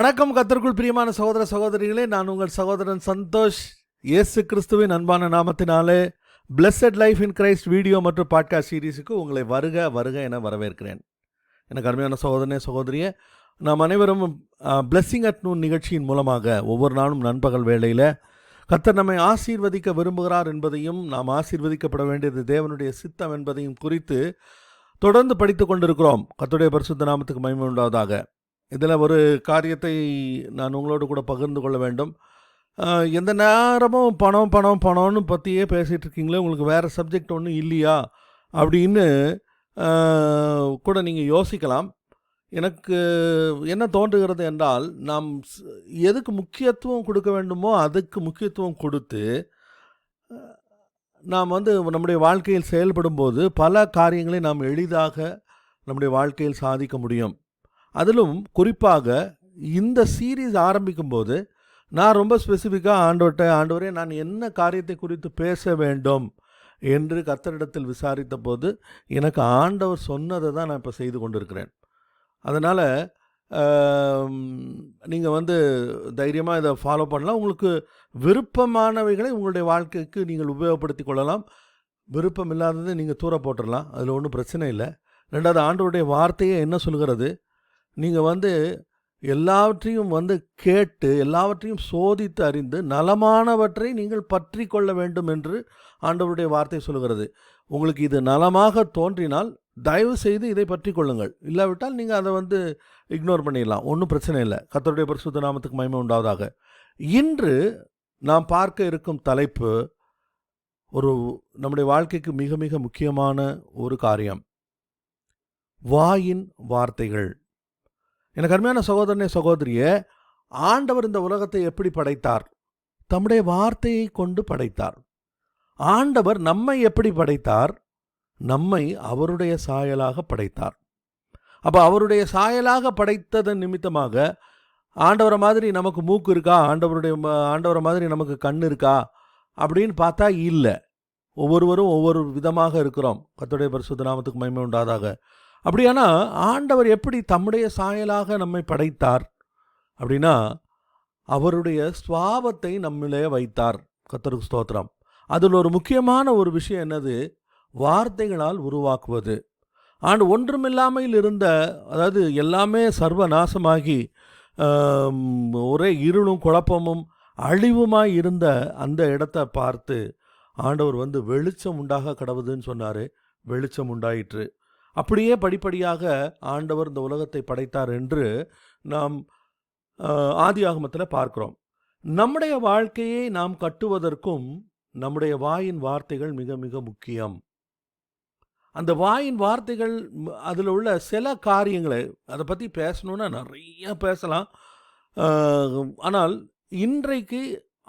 வணக்கம் கத்தருக்குள் பிரியமான சகோதர சகோதரிகளே நான் உங்கள் சகோதரன் சந்தோஷ். இயேசு கிறிஸ்துவின் அன்பான நாமத்தினாலே blessed life in Christ video மற்றும் பாட்காஸ்ட் சீரீஸுக்கு உங்களை வருக வருக என வரவேற்கிறேன். எனக்கு அருமையான சகோதரனே சகோதரியே நாம் அனைவரும் பிளஸ்ஸிங் அட் நூன் நிகழ்ச்சியின் மூலமாக ஒவ்வொரு நாளும் நண்பகல் வேளையில் கத்தர் நம்மை ஆசீர்வதிக்க விரும்புகிறார் என்பதையும் நாம் ஆசீர்வதிக்கப்பட வேண்டியது தேவனுடைய சித்தம் என்பதையும் குறித்து தொடர்ந்து படித்து கொண்டிருக்கிறோம். கத்துடைய பரிசுத்த நாமத்துக்கு மகிமை உண்டாவதாக. இதில் ஒரு காரியத்தை நான் உங்களோடு கூட பகிர்ந்து கொள்ள வேண்டும். எந்த நேரமும் பணம் பணம் பணம்னு பற்றியே பேசிகிட்டு இருக்கீங்களே உங்களுக்கு வேறு சப்ஜெக்ட் ஒன்றும் இல்லையா? அப்படின்னு கூட நீங்கள் யோசிக்கலாம். எனக்கு என்ன தோன்றுகிறது என்றால் நாம் எதுக்கு முக்கியத்துவம் கொடுக்க வேண்டுமோ அதுக்கு முக்கியத்துவம் கொடுத்து நாம் வந்து நம்முடைய வாழ்க்கையில் செயல்படும்போது பல காரியங்களை நாம் எளிதாக நம்முடைய வாழ்க்கையில் சாதிக்க முடியும். அதிலும் குறிப்பாக இந்த சீரீஸ் ஆரம்பிக்கும்போது நான் ரொம்ப ஸ்பெசிஃபிக்காக ஆண்டவர்கிட்ட ஆண்டவரே நான் என்ன காரியத்தை குறித்து பேச வேண்டும்? என்று கத்தரிடத்தில் விசாரித்த போது எனக்கு ஆண்டவர் சொன்னதை தான் நான் இப்போ செய்து கொண்டிருக்கிறேன். அதனால் நீங்கள் வந்து தைரியமாக இதை ஃபாலோ பண்ணலாம். உங்களுக்கு விருப்பமானவைகளை உங்களுடைய வாழ்க்கைக்கு நீங்கள் உபயோகப்படுத்தி கொள்ளலாம். விருப்பம் இல்லாததை நீங்கள் தூர போட்டுடலாம் அதில் ஒன்றும் பிரச்சனை இல்லை. ரெண்டாவது ஆண்டவருடைய வார்த்தையே என்ன சொல்கிறது? நீங்கள் வந்து எல்லாவற்றையும் வந்து கேட்டு எல்லாவற்றையும் சோதித்து அறிந்து நலமானவற்றை நீங்கள் பற்றி கொள்ள வேண்டும் என்று ஆண்டவருடைய வார்த்தை சொல்கிறது உங்களுக்கு இது நலமாக தோன்றினால் தயவு செய்து இதை பற்றி கொள்ளுங்கள். இல்லாவிட்டால் நீங்கள் அதை வந்து இக்னோர் பண்ணிடலாம். ஒன்றும் பிரச்சனை இல்லை. கத்தருடைய பரிசுத்த நாமத்துக்கு மயமை உண்டாவதாக. இன்று நாம் பார்க்க இருக்கும் தலைப்பு ஒரு நம்முடைய வாழ்க்கைக்கு மிக மிக முக்கியமான ஒரு காரியம். வாயின் வார்த்தைகள். எனக்கு அருமையான சகோதரனே சகோதரியே ஆண்டவர் இந்த உலகத்தை எப்படி படைத்தார்? தம்முடைய வார்த்தையை கொண்டு படைத்தார். ஆண்டவர் நம்மை எப்படி படைத்தார்? நம்மை அவருடைய சாயலாக படைத்தார். அப்போ அவருடைய சாயலாக படைத்ததன் நிமித்தமாக ஆண்டவரை மாதிரி நமக்கு மூக்கு இருக்கா? ஆண்டவருடைய ஆண்டவரை மாதிரி நமக்கு கண் இருக்கா? அப்படின்னு பார்த்தா இல்லை. ஒவ்வொருவரும் ஒவ்வொரு விதமாக இருக்கிறோம். கத்துடைய பரிசுத்த நாமத்துக்கு மகிமை உண்டாதாக. அப்படியானா ஆண்டவர் எப்படி தம்முடைய சாயலாக நம்மை படைத்தார்? அப்படின்னா அவருடைய சுவாபத்தை நம்மிலே வைத்தார். கத்தருக்கு ஸ்தோத்திரம். அதில் ஒரு முக்கியமான ஒரு விஷயம் என்னது? வார்த்தைகளால் உருவாக்குவது. ஆண்டு ஒன்றுமில்லாமையில் இருந்த அதாவது எல்லாமே சர்வநாசமாகி நாசமாகி ஒரே இருளும் குழப்பமும் அழிவுமாய் இருந்த அந்த இடத்தை பார்த்து ஆண்டவர் வந்து வெளிச்சம் உண்டாக கடவுதுன்னு சொன்னார். வெளிச்சம் உண்டாயிற்று. அப்படியே படிப்படியாக ஆண்டவர் இந்த உலகத்தை படைத்தார் என்று நாம் ஆதி ஆகமத்தில் பார்க்கிறோம். நம்முடைய வாழ்க்கையை நாம் கட்டுவதற்கும் நம்முடைய வாயின் வார்த்தைகள் மிக மிக முக்கியம். அந்த வாயின் வார்த்தைகள் அதில் உள்ள சில காரியங்களை அதை பற்றி பேசணுன்னா நிறைய பேசலாம். ஆனால் இன்றைக்கு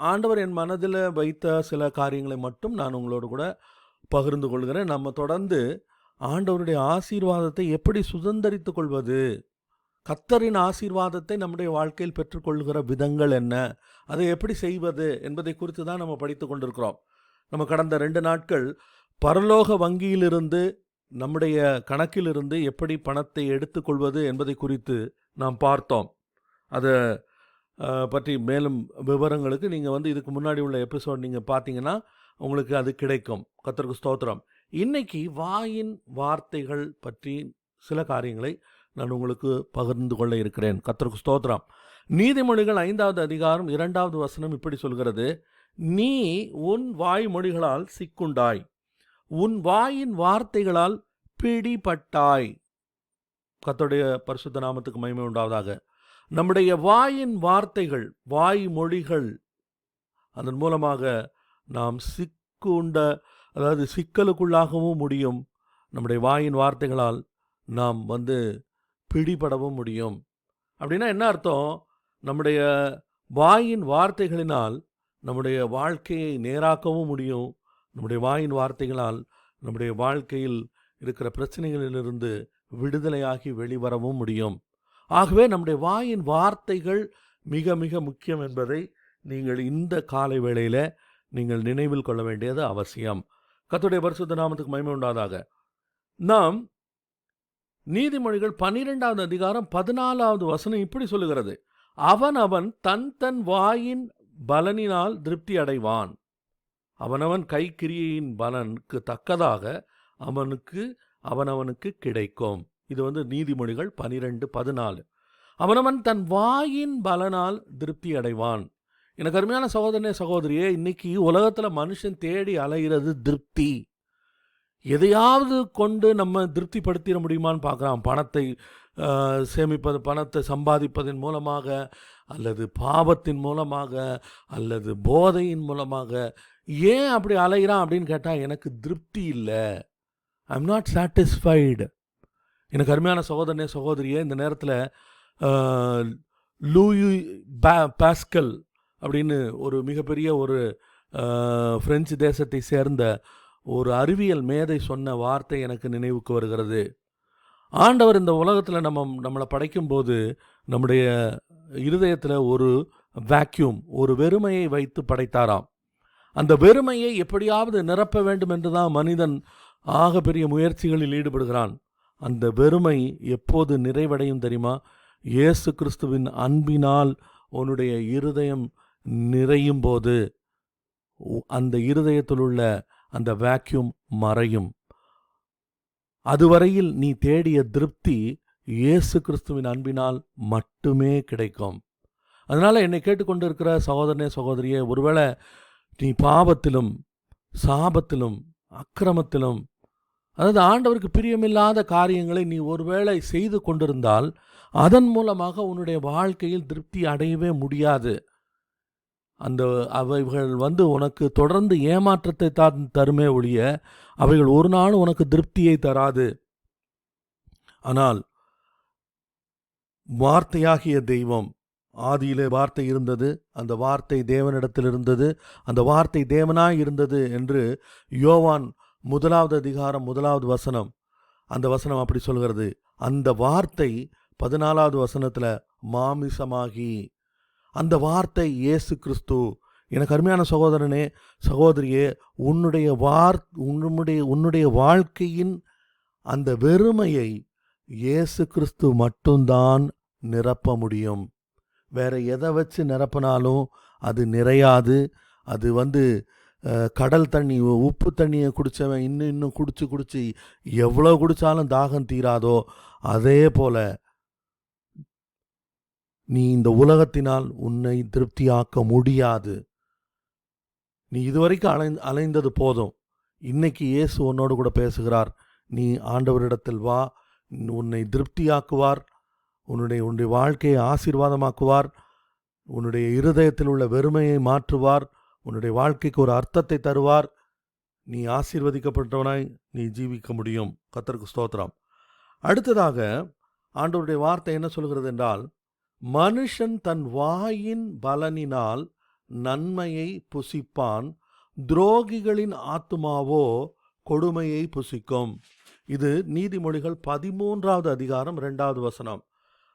ஆண்டவர் என் மனதில் வைத்த சில காரியங்களை மட்டும் நான் உங்களோடு கூட பகிர்ந்து கொள்கிறேன். நம்ம தொடர்ந்து ஆண்டவருடைய ஆசீர்வாதத்தை எப்படி சுதந்திரித்து கொள்வது கத்தரின் ஆசீர்வாதத்தை நம்முடைய வாழ்க்கையில் பெற்றுக்கொள்கிற விதங்கள் என்ன? அதை எப்படி செய்வது என்பதை குறித்து தான் நம்ம படித்து கொண்டிருக்கிறோம். நம்ம கடந்த ரெண்டு நாட்கள் பரலோக வங்கியிலிருந்து நம்முடைய கணக்கிலிருந்து எப்படி பணத்தை எடுத்துக்கொள்வது என்பதை குறித்து நாம் பார்த்தோம். அதை பற்றி மேலும் விவரங்களுக்கு நீங்கள் வந்து இதுக்கு முன்னாடி உள்ள எபிசோட் நீங்கள் பார்த்தீங்கன்னா உங்களுக்கு அது கிடைக்கும். கத்தருக்கு ஸ்தோத்திரம். இன்னைக்கு வாயின் வார்த்தைகள் பற்றி சில காரியங்களை நான் உங்களுக்கு பகிர்ந்து கொள்ள இருக்கிறேன். கத்தருக்கு ஸ்தோத்திரம். நீதிமொழிகள் ஐந்தாவது அதிகாரம் இரண்டாவது வசனம் இப்படி சொல்கிறது. நீ உன் வாய்மொழிகளால் சிக்குண்டாய். உன் வாயின் வார்த்தைகளால் பிடிபட்டாய். கத்தோடைய பரிசுத்த நாமத்துக்கு மகிமை உண்டாவதாக. நம்முடைய வாயின் வார்த்தைகள் வாய்மொழிகள் அதன் மூலமாக நாம் சிக்குண்ட அதாவது சிக்கலுக்குள்ளாகவும் முடியும். நம்முடைய வாயின் வார்த்தைகளால் நாம் வந்து பிடிபடவும் முடியும். அப்படின்னா என்ன அர்த்தம்? நம்முடைய வாயின் வார்த்தைகளினால் நம்முடைய வாழ்க்கையை நேராக்கவும் முடியும். நம்முடைய வாயின் வார்த்தைகளால் நம்முடைய வாழ்க்கையில் இருக்கிற பிரச்சனைகளிலிருந்து விடுதலையாகி வெளிவரவும் முடியும். ஆகவே நம்முடைய வாயின் வார்த்தைகள் மிக மிக முக்கியம் என்பதை நீங்கள் இந்த காலை வேளையில் நீங்கள் நினைவில் கொள்ள வேண்டியது அவசியம். கத்துடைய பரிசுத்த நாமத்துக்கு மகிமை உண்டாதாக. நாம் நீதிமொழிகள் பன்னிரெண்டாவது அதிகாரம் பதினாலாவது வசனம் இப்படி சொல்லுகிறது. அவன் அவன் தன் தன் வாயின் பலனினால் திருப்தி அடைவான். அவனவன் கைக்கிரியையின் பலனுக்கு தக்கதாக அவனுக்கு அவனவனுக்கு கிடைக்கும். இது வந்து நீதிமொழிகள் பனிரெண்டு பதினாலு. அவனவன் தன் வாயின் பலனால் திருப்தி அடைவான். எனக்கு அருமையான சகோதரனே சகோதரியே இன்னைக்கு உலகத்தில் மனுஷன் தேடி அலைகிறது திருப்தி. எதையாவது கொண்டு நம்ம திருப்திப்படுத்திட முடியுமான்னு பார்க்குறான் பணத்தை சேமிப்பது பணத்தை சம்பாதிப்பதன் மூலமாக அல்லது பாவத்தின் மூலமாக அல்லது போதையின் மூலமாக. ஏன் அப்படி அலைகிறான் அப்படின்னு கேட்டால் எனக்கு திருப்தி இல்லை. ஐம் நாட் சாட்டிஸ்ஃபைடு எனக்கு அருமையான சகோதரனே சகோதரியே இந்த நேரத்தில் லூயி பா பாஸ்கல் அப்படின்னு ஒரு மிகப்பெரிய ஒரு ஃப்ரெஞ்சு பிரெஞ்சு தேசத்தை சேர்ந்த ஒரு அறிவியல் மேதை சொன்ன வார்த்தை எனக்கு நினைவுக்கு வருகிறது. ஆண்டவர் இந்த உலகத்தில் நம்ம நம்மளை படைக்கும்போது நம்முடைய இருதயத்தில் ஒரு வேக்யூம் ஒரு வெறுமையை வைத்து படைத்தாராம். அந்த வெறுமையை எப்படியாவது நிரப்ப வேண்டும் என்று தான் மனிதன் ஆக பெரிய முயற்சிகளில் ஈடுபடுகிறான். அந்த வெறுமை எப்போது நிறைவடையும் தெரியுமா? இயேசு கிறிஸ்துவின் அன்பினால் உன்னுடைய இருதயம் நிறையும் போது உ- அந்த இருதயத்தில் உள்ள அந்த வேக்யூம் மறையும். அதுவரையில் நீ தேடிய திருப்தி இயேசு கிறிஸ்துவின் அன்பினால் மட்டுமே கிடைக்கும். அதனால் என்னை கேட்டுக்கொண்டிருக்கிற சகோதரனே சகோதரியே ஒருவேளை நீ பாவத்திலும் சாபத்திலும் அக்கிரமத்திலும் அதாவது ஆண்டவருக்கு பிரியமில்லாத காரியங்களை நீ ஒருவேளை செய்து கொண்டிருந்தால் அதன் மூலமாக உன்னுடைய வாழ்க்கையில் திருப்தி அடையவே முடியாது. அந்த அவைகள் வந்து உனக்கு தொடர்ந்து ஏமாற்றத்தை தான் தருமே ஒழிய அவைகள் ஒரு நாளும் உனக்கு திருப்தியை தராது. ஆனால் வார்த்தையாகிய தெய்வம் ஆதியிலே வார்த்தை இருந்தது அந்த வார்த்தை தேவனிடத்தில் இருந்தது அந்த வார்த்தை தேவனாய் இருந்தது என்று யோவான் முதலாவது அதிகாரம் முதலாவது வசனம் அந்த வசனம் அப்படி சொல்கிறது. அந்த வார்த்தை பதினாலாவது வசனத்தில் மாமிசமாகி அந்த வார்த்தை இயேசு கிறிஸ்து. எனக்கு அருமையான சகோதரனே சகோதரியே உன்னுடைய வார் உன்னுடைய உன்னுடைய வாழ்க்கையின் அந்த வெறுமையை இயேசு கிறிஸ்து மட்டும்தான் நிரப்ப முடியும். வேற எதை வச்சு நிரப்பினாலும் அது நிறையாது. அது வந்து கடல் தண்ணி உப்பு தண்ணியை குடித்தவன் இன்னும் இன்னும் குடிச்சு குடிச்சு எவ்வளோ குடித்தாலும் தாகம் தீராதோ அதே போல் நீ இந்த உலகத்தினால் உன்னை திருப்தியாக்க முடியாது. நீ இதுவரைக்கும் அலை அலைந்தது போதும். இன்னைக்கு இயேசு உன்னோடு கூட பேசுகிறார். நீ ஆண்டவரிடத்தில் வா. உன்னை திருப்தியாக்குவார். உன்னுடைய உன்னுடைய வாழ்க்கையை ஆசீர்வாதமாக்குவார். உன்னுடைய இருதயத்தில் உள்ள வெறுமையை மாற்றுவார். உன்னுடைய வாழ்க்கைக்கு ஒரு அர்த்தத்தை தருவார். நீ ஆசீர்வதிக்கப்பட்டவனாய் நீ ஜீவிக்க முடியும். கத்தருக்கு ஸ்தோத்திரம். அடுத்ததாக ஆண்டவருடைய வார்த்தை என்ன சொல்கிறது என்றால் மனுஷன் தன் வாயின் பலனினால் நன்மையை புசிப்பான் துரோகிகளின் ஆத்துமாவோ கொடுமையை புசிக்கும். இது நீதிமொழிகள் பதிமூன்றாவது அதிகாரம் இரண்டாவது வசனம்.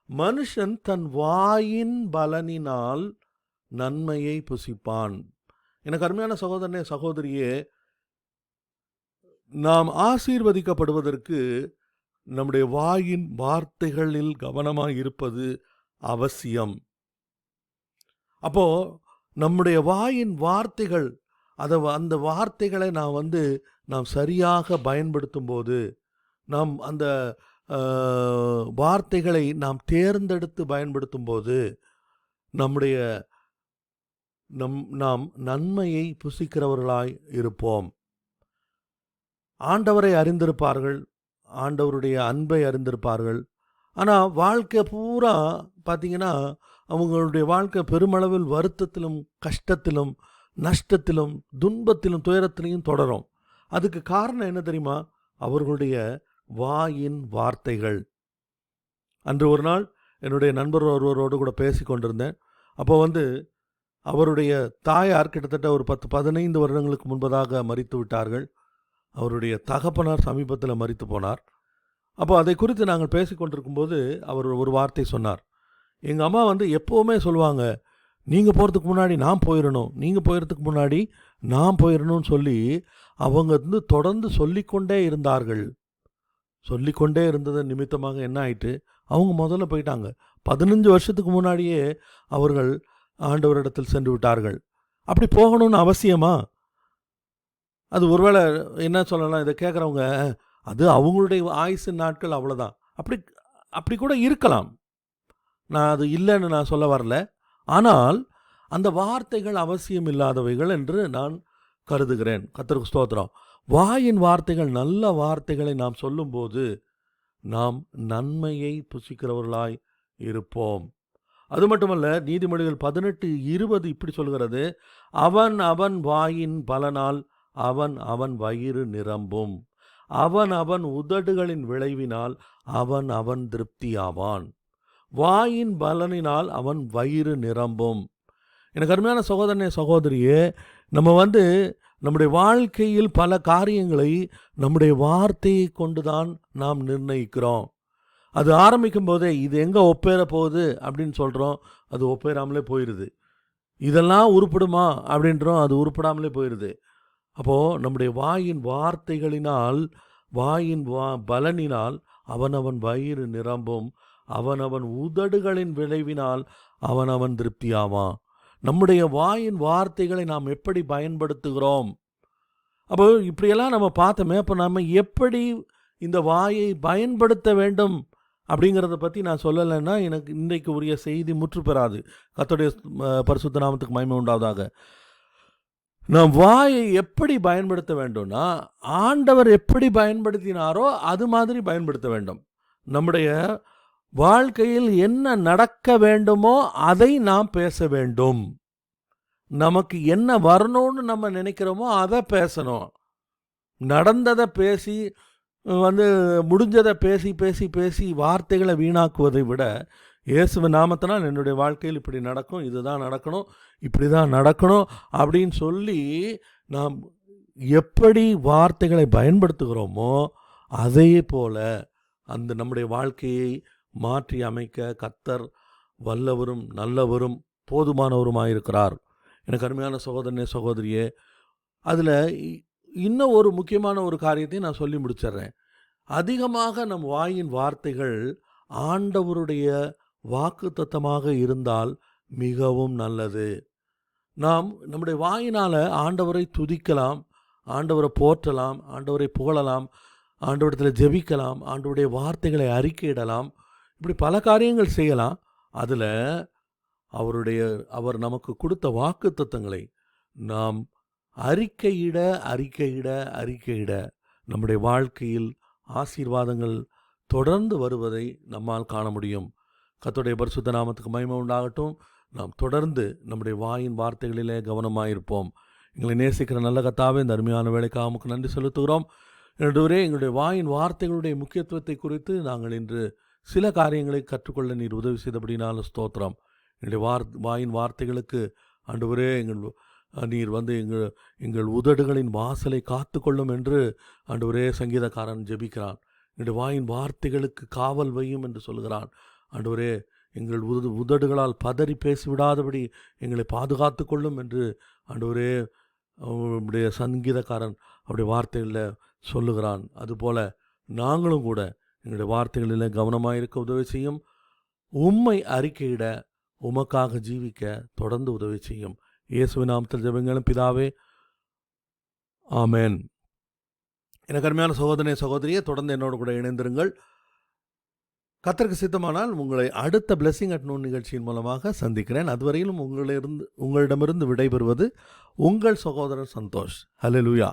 மனுஷன் தன் வாயின் பலனினால் நன்மையை புசிப்பான். எனக்கு அருமையான சகோதரனே சகோதரியே நாம் ஆசீர்வதிக்கப்படுவதற்கு நம்முடைய வாயின் வார்த்தைகளில் கவனமாக இருப்பது அவசியம். அப்போ நம்முடைய வாயின் வார்த்தைகள் அதை அந்த வார்த்தைகளை நான் வந்து நாம் சரியாக பயன்படுத்தும் போது நாம் அந்த வார்த்தைகளை நாம் தேர்ந்தெடுத்து பயன்படுத்தும் போது நம்முடைய நம் நாம் நன்மையை புசிக்கிறவர்களாய் இருப்போம். ஆண்டவரை அறிந்திருப்பார்கள் ஆண்டவருடைய அன்பை அறிந்திருப்பார்கள் ஆனால் வாழ்க்கை பூரா பார்த்தீங்கன்னா அவங்களுடைய வாழ்க்கை பெருமளவில் வருத்தத்திலும் கஷ்டத்திலும் நஷ்டத்திலும் துன்பத்திலும் துயரத்திலையும் தொடரும். அதுக்கு காரணம் என்ன தெரியுமா? அவர்களுடைய வாயின் வார்த்தைகள். அன்று ஒரு நாள் என்னுடைய நண்பர் ஒருவரோடு கூட பேசி கொண்டிருந்தேன். அப்போ வந்து அவருடைய தாயார் கிட்டத்தட்ட ஒரு பத்து பதினைந்து வருடங்களுக்கு முன்பதாக மறித்து விட்டார்கள். அவருடைய தகப்பனார் சமீபத்தில் மறித்து போனார். அப்போ அதை குறித்து நாங்கள் பேசி கொண்டிருக்கும்போது அவர் ஒரு வார்த்தை சொன்னார். எங்கள் அம்மா வந்து எப்போவுமே சொல்லுவாங்க நீங்கள் போகிறதுக்கு முன்னாடி நான் போயிடணும் நீங்கள் போயிடுறதுக்கு முன்னாடி நான் போயிடணும்னு சொல்லி அவங்க வந்து தொடர்ந்து சொல்லிக்கொண்டே இருந்தார்கள். சொல்லிக்கொண்டே இருந்தது நிமித்தமாக என்ன ஆயிட்டு அவங்க முதல்ல போயிட்டாங்க. பதினஞ்சு வருஷத்துக்கு முன்னாடியே அவர்கள் ஆண்டவரிடத்தில் சென்று விட்டார்கள். அப்படி போகணும்னு அவசியமா? அது ஒருவேளை என்ன சொல்லலாம் இதை கேட்குறவங்க அது அவங்களுடைய ஆயுசு நாட்கள் அவ்வளோதான் அப்படி அப்படி கூட இருக்கலாம். நான் அது இல்லைன்னு நான் சொல்ல வரல. ஆனால் அந்த வார்த்தைகள் அவசியம் இல்லாதவைகள் என்று நான் கருதுகிறேன். கத்தருக்கு ஸ்தோத்திரம். வாயின் வார்த்தைகள் நல்ல வார்த்தைகளை நாம் சொல்லும்போது நாம் நன்மையை புசிக்கிறவர்களாய் இருப்போம். அது மட்டுமல்ல நீதிமொழிகள் பதினெட்டு இருபது இப்படி சொல்கிறது. அவன் அவன் வாயின் பலனால் அவன் அவன் வயிறு நிரம்பும். அவன் அவன் உதடுகளின் விளைவினால் அவன் அவன் திருப்தியாவான். வாயின் பலனினால் அவன் வயிறு நிரம்பும். எனக்கு அருமையான சகோதரனே சகோதரியே நம்ம வந்து நம்முடைய வாழ்க்கையில் பல காரியங்களை நம்முடைய வார்த்தையை கொண்டு தான் நாம் நிர்ணயிக்கிறோம். அது ஆரம்பிக்கும் போதே இது எங்கே ஒப்பேற போகுது அப்படின்னு சொல்கிறோம் அது ஒப்பேறாமலே போயிடுது இதெல்லாம் உருப்பிடுமா அப்படின்றோம் அது உருப்படாமலே போயிடுது அப்போது நம்முடைய வாயின் வார்த்தைகளினால் வாயின் வா பலனினால் அவனவன் வயிறு நிரம்பும் அவனவன் உதடுகளின் விளைவினால் அவனவன் திருப்தியாவான். நம்முடைய வாயின் வார்த்தைகளை நாம் எப்படி பயன்படுத்துகிறோம்? அப்போ இப்படியெல்லாம் நம்ம பார்த்தோமே அப்போ நம்ம எப்படி இந்த வாயை பயன்படுத்த வேண்டும் அப்படிங்கிறத பற்றி நான் சொல்லலைன்னா எனக்கு இன்றைக்கு உரிய செய்தி முற்று பெறாது கத்தோடைய பரிசுத்த நாமத்துக்கு மயமை உண்டாவதாக. நாம் வாயை எப்படி பயன்படுத்த வேண்டும்னா ஆண்டவர் எப்படி பயன்படுத்தினாரோ அது மாதிரி பயன்படுத்த வேண்டும். நம்முடைய வாழ்க்கையில் என்ன நடக்க வேண்டுமோ அதை நாம் பேச வேண்டும். நமக்கு என்ன வரணும்னு நம்ம நினைக்கிறோமோ அதை பேசணும். நடந்ததை பேசி வந்து முடிஞ்சதை பேசி பேசி பேசி வார்த்தைகளை வீணாக்குவதை விட இயேசுவ நாமத்தினால் என்னுடைய வாழ்க்கையில் இப்படி நடக்கும் இதுதான் நடக்கணும் இப்படி தான் நடக்கணும் அப்படின்னு சொல்லி நாம் எப்படி வார்த்தைகளை பயன்படுத்துகிறோமோ அதே போல அந்த நம்முடைய வாழ்க்கையை மாற்றி அமைக்க கத்தர் வல்லவரும் நல்லவரும் போதுமானவருமாயிருக்கிறார். எனக்கு அருமையான சகோதரனே சகோதரியே அதில் இன்னும் ஒரு முக்கியமான ஒரு காரியத்தையும் நான் சொல்லி முடிச்சிடுறேன். அதிகமாக நம் வாயின் வார்த்தைகள் ஆண்டவருடைய வாக்கு தத்தமாக இருந்தால் மிகவும் நல்லது. நாம் நம்முடைய வாயினால் ஆண்டவரை துதிக்கலாம் ஆண்டவரை போற்றலாம் ஆண்டவரை புகழலாம் ஆண்டவரத்தில் ஜெபிக்கலாம் ஆண்டவருடைய வார்த்தைகளை அறிக்கையிடலாம். இப்படி பல காரியங்கள் செய்யலாம். அதில் அவருடைய அவர் நமக்கு கொடுத்த வாக்கு தத்தங்களை நாம் அறிக்கையிட அறிக்கையிட அறிக்கையிட நம்முடைய வாழ்க்கையில் ஆசீர்வாதங்கள் தொடர்ந்து வருவதை நம்மால் காண முடியும். கத்துடைய பரிசுத்த நாமத்துக்கு மகிமை உண்டாகட்டும். நாம் தொடர்ந்து நம்முடைய வாயின் வார்த்தைகளிலே கவனமாயிருப்போம். எங்களை நேசிக்கிற நல்ல கத்தாவே இந்த அருமையான வேலைக்காக நமக்கு நன்றி செலுத்துகிறோம். என்னுடைய எங்களுடைய வாயின் வார்த்தைகளுடைய முக்கியத்துவத்தை குறித்து நாங்கள் இன்று சில காரியங்களை கற்றுக்கொள்ள நீர் உதவி செய்தபடினாலும் ஸ்தோத்திரம். என்னுடைய வார் வாயின் வார்த்தைகளுக்கு ஆண்டவரே எங்கள் நீர் வந்து எங்கள் எங்கள் உதடுகளின் வாசலை காத்து கொள்ளும் என்று ஆண்டவரே சங்கீதக்காரன் ஜெபிக்கிறான். எங்களுடைய வாயின் வார்த்தைகளுக்கு காவல் வையும் என்று சொல்கிறான் ஆண்டவரே எங்கள் உதடு உதடுகளால் பதறி பேசிவிடாதபடி எங்களை பாதுகாத்து கொள்ளும் என்று ஆண்டவரே அவருடைய சங்கீதக்காரன் அவருடைய வார்த்தைகளில் சொல்லுகிறான். அதுபோல் நாங்களும் கூட எங்களுடைய வார்த்தைகளில் கவனமாக இருக்க உதவி செய்யும். உம்மை அறிக்கையிட உமக்காக ஜீவிக்க தொடர்ந்து உதவி செய்யும். இயேசுவின் நாமத்தில் ஜபங்களும் பிதாவே ஆமேன். எனக்கு அருமையான சகோதரனை சகோதரியை தொடர்ந்து என்னோடு கூட இணைந்திருங்கள். கத்தருக்கு சித்தமானால் உங்களை அடுத்த பிளெஸிங் அட் நோன் நிகழ்ச்சியின் மூலமாக சந்திக்கிறேன். அதுவரையிலும் உங்களிருந்து உங்களிடமிருந்து விடைபெறுவது உங்கள் சகோதரர் சந்தோஷ். ஹலெலுயா